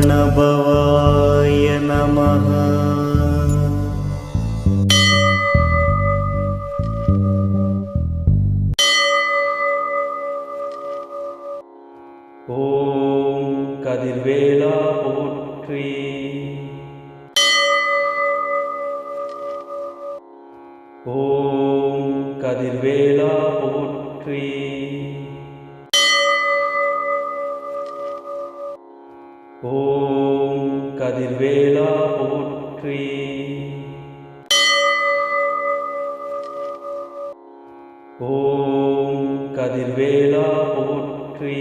प्रणभवाय नमः ॐ कदिर्वेला पोट्री ॐ कदिर्वेला पोट्री ஓம் கதிர்வேலா போற்றி. ஓம் கதிர்வேலா போற்றி.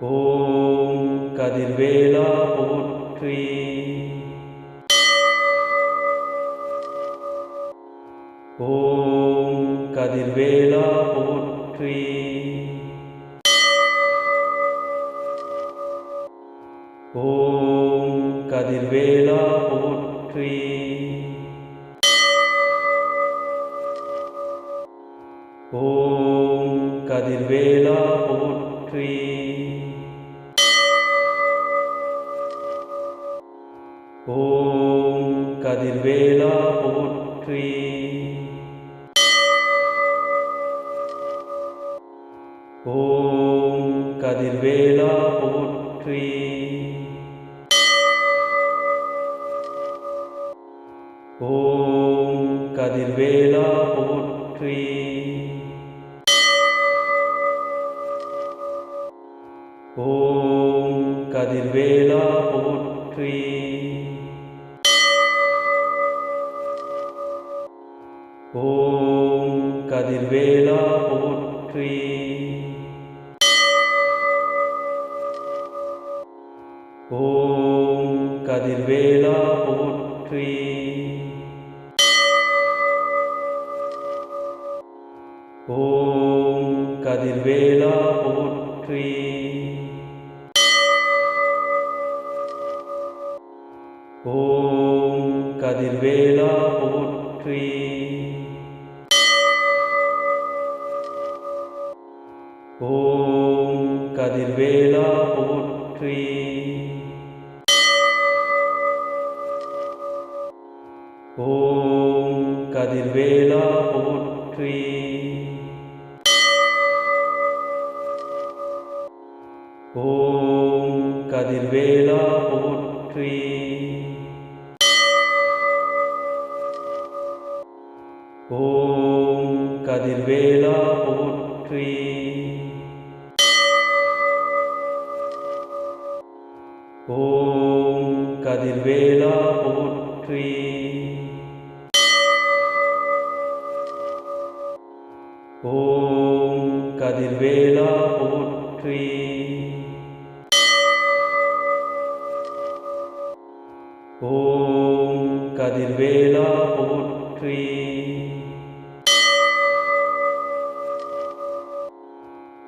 ஓம் கதிர்வேலா போற்றி. ஓம் கதிர்வேலா போற்றி. ஓம் கதிர்வேலா போற்றி. ஓம் கதிர்வேலா போற்றி. ஓம் கதிர்வேலா போற்றி. ஓம் கதிர்வேலா போற்றி. ஓம் கதிர்வேலா போற்றி. ஓம் கதிர்வேலா போற்றி. ஓம் கதிர்வேலா போற்றி. ஓம் கதிர்வேலா போற்றி. ஓம் கதிர்வேலா போற்றி. ஓம் கதிர்வேலா போற்றி. ஓம் கதிர்வேலா போற்றி. ஓம் கதிர்வேலா போற்றி. ஓம் கதிர்வேலா போற்றி. ஓம் கதிர்வேலா போற்றி. ஓம் கதிர்வேலா போற்றி. ஓம் கதிர்வேலா போற்றி. ஓம் கதிர்வேலா போற்றி.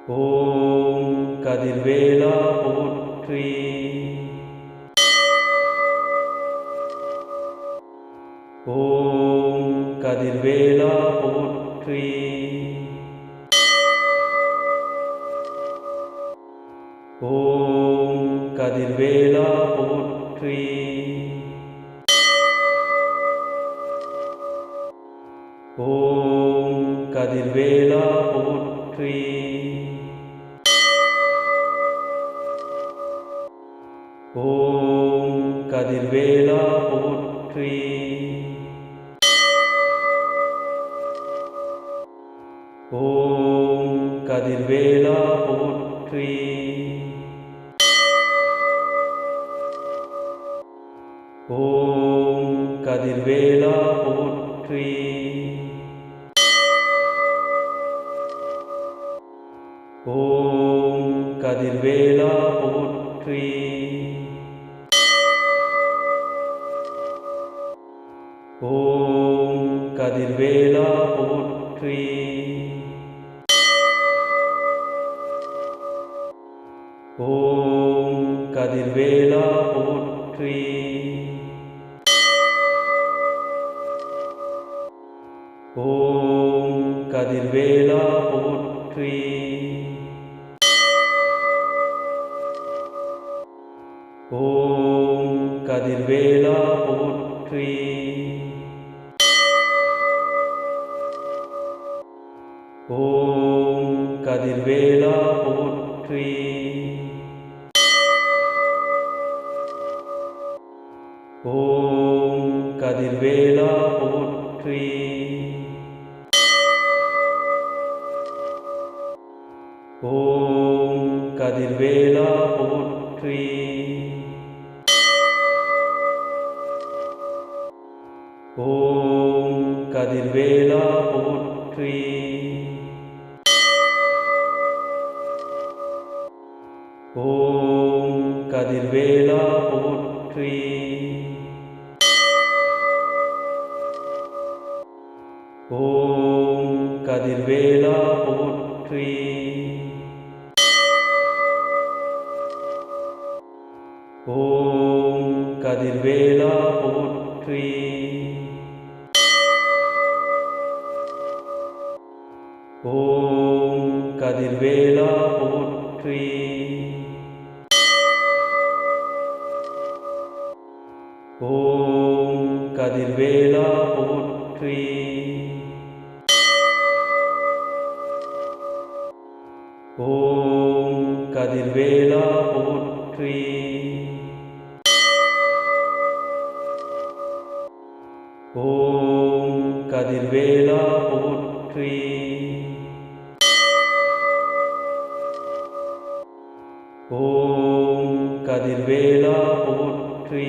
ஓம் கதிர்வேலா போற்றி. ஓம் கதிர்வேலா போற்றி. ஓம் கதிர்வேலா போற்றி. ஓம் கதிர்வேலா போற்றி. ஓம் கதிர்வேலா போற்றி. ஓம் கதிர்வேலா போற்றி. ஓம் கதிர்வேலா போற்றி. ஓம் கதிர்வேலா போற்றி. ஓம் கதிர்வேலா போற்றி. ஓம் கதிர்வேலா போற்றி. ஓம் கதிர்வேலா போற்றி. ஓம் கதிர்வேலா போற்றி. ஓம் கதிர்வேலா போற்றி. ஓம் கதிர்வேலா போற்றி. கதிர்வேலா போற்றி. ஓம் கதிர்வேலா போற்றி. ஓம் கதிர்வேலா போற்றி. ஓம் கதிர்வேலா போற்றி. ஓம் கதிர்வேலா போற்றி. ஓம் கதிர்வேலா போற்றி. ஓம் கதிர்வேலா போற்றி. ஓம் கதிர்வேலா போற்றி.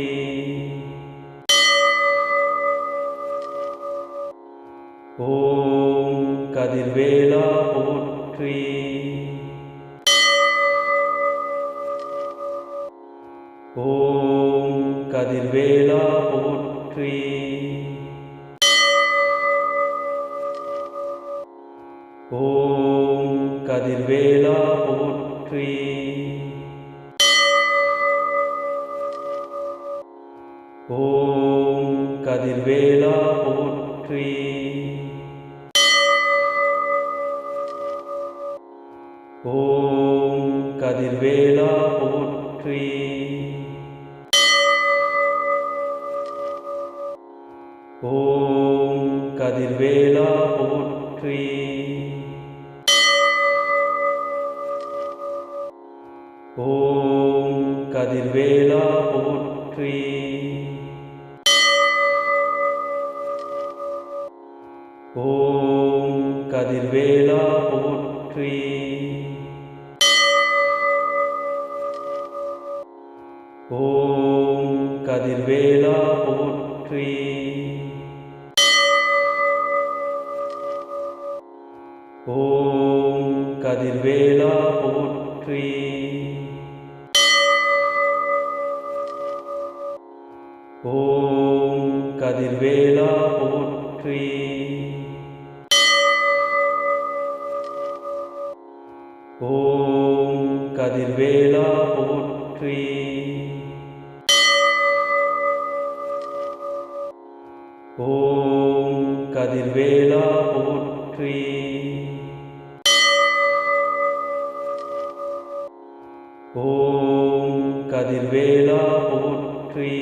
ஓம் கதிர்வேலா போற்றி. ஓம் கதிர்வேலா போற்றி. ஓம் கதிர்வேலா போற்றி. கதிர்வேலா போற்றி. ஓம் கதிர்வேலா போற்றி. ஓம் கதிர்வேலா போற்றி. ஓம் கதிர்வேலா போற்றி. ஓம் கதிர்வேலா போற்றி. ஓம் கதிர்வேலா போற்றி. ஓம் கதிர்வேலா போற்றி. ஓம் கதிர்வேலா போற்றி. ஓம் கதிர்வேலா போற்றி. ஓம் கதிர்வேலா போற்றி. ஓம் கதிர்வேலா போற்றி.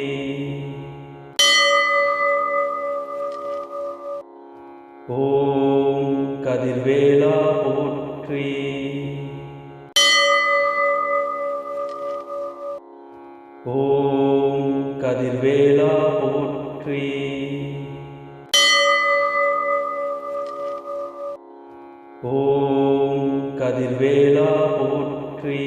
ஓம் கதிர்வேலா போற்றி. ஓம் கதிர்வேலா போற்றி. ஓம் கதிர்வேலா போற்றி.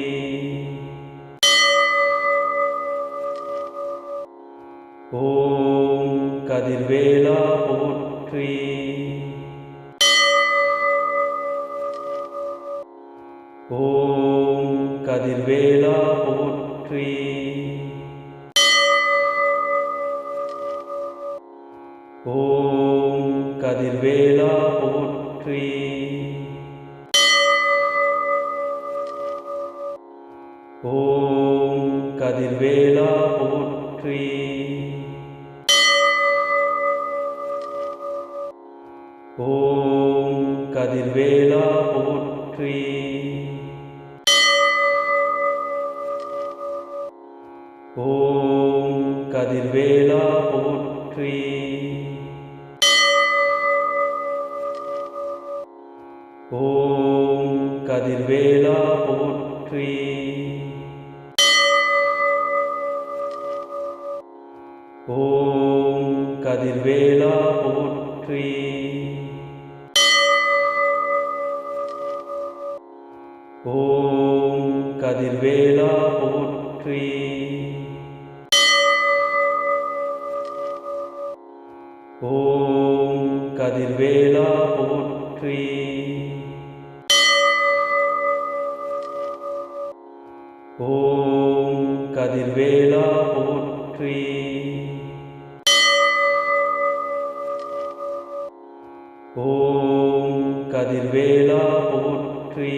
ஓம் கதிர்வேலா போற்றி. ஓம் கதிர்வேலா போற்றி. ஓம் கதிர்வேலா போற்றி. ஓம் கதிர்வேலா போற்றி. ஓம் கதிர்வேலா போற்றி. ஓம் கதிர்வேலா போற்றி. ஓம் கதிர்வேலா போற்றி. ஓம் கதிர்வேலா போற்றி. ஓம் கதிர்வேலா போற்றி.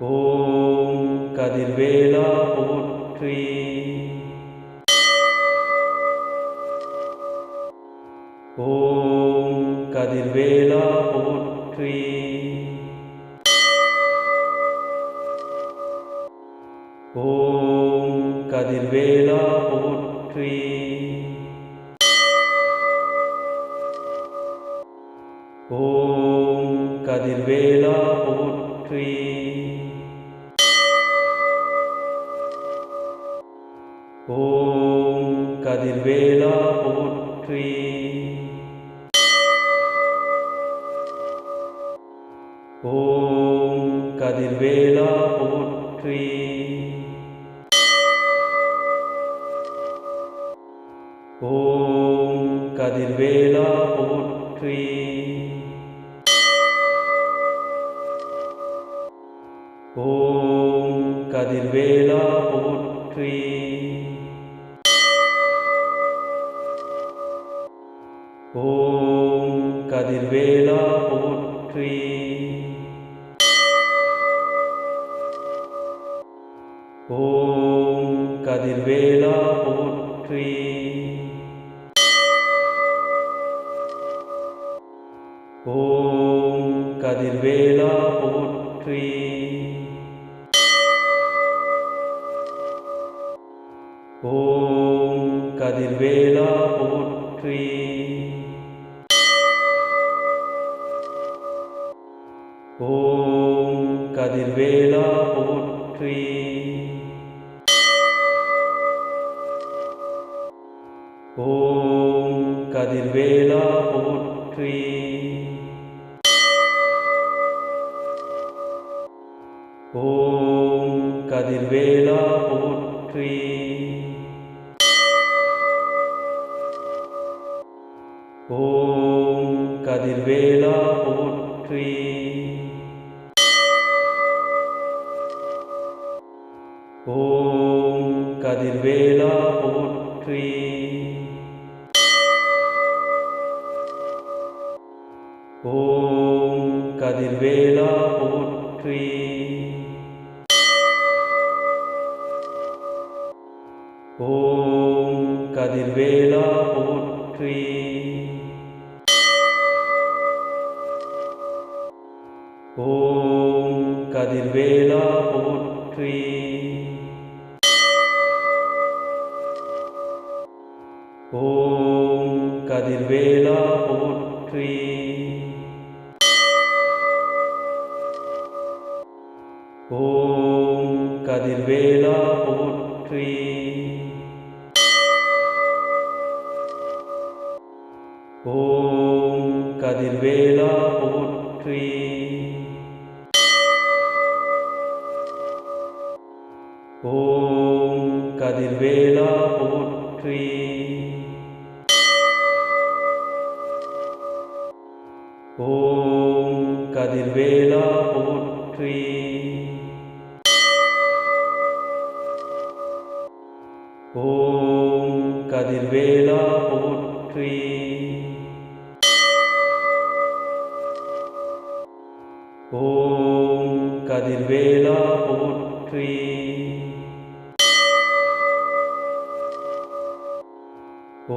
ஓம் கதிர்வேலா போற்றி. ஓம் கதிர்வேலா போற்றி. ஓம் கதிர்வேலா போற்றி. ஓம் கதிர்வேலா போற்றி. ஓம் கதிர்வேலா போற்றி. ஓம் கதிர்வேலா போற்றி. ஓம் கதிர்வேலா போற்றி. ஓம் கதிர்வேலா போற்றி. ஓம் கதிர்வேலா போற்றி. ஓம் கதிர்வேலா போற்றி. ஓம் கதிர்வேலா போற்றி. ஓம் கதிர்வேலா போற்றி. போற்றி ஓம் கதிர்வேலா போற்றி. ஓம் கதிர்வேலா போற்றி. ஓம் கதிர்வேலா போற்றி. ஓம் கதிர்வேலா போற்றி. ஓம் கதிர்வேலா போற்றி. ஓம் கதிர்வேலா போற்றி. ஓம் கதிர்வேலா போற்றி. ஓம் கதிர்வேலா போற்றி. ஓம் கதிர்வேலா போற்றி. ஓம் கதிர்வேலா போற்றி. ஓம் கதிர்வேலா போற்றி. ஓம் கதிர்வேலா போற்றி. ஓம் கதிர்வேலா போற்றி. ஓம் கதிர்வேலா போற்றி. போற்றி ஓம் கதிர்வேலா போற்றி.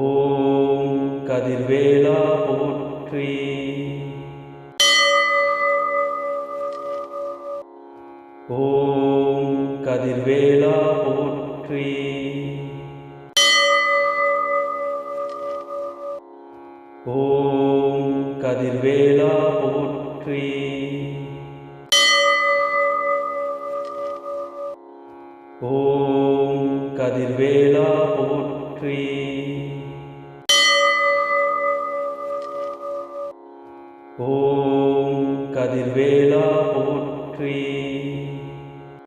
ஓம் கதிர்வேலா போற்றி. ஓம் கதிர்வேலா போற்றி. ஓம் கதிர்வேலா போற்றி. ஓம் கதிர்வேலா போற்றி. ஓம் கதிர்வேலா போற்றி.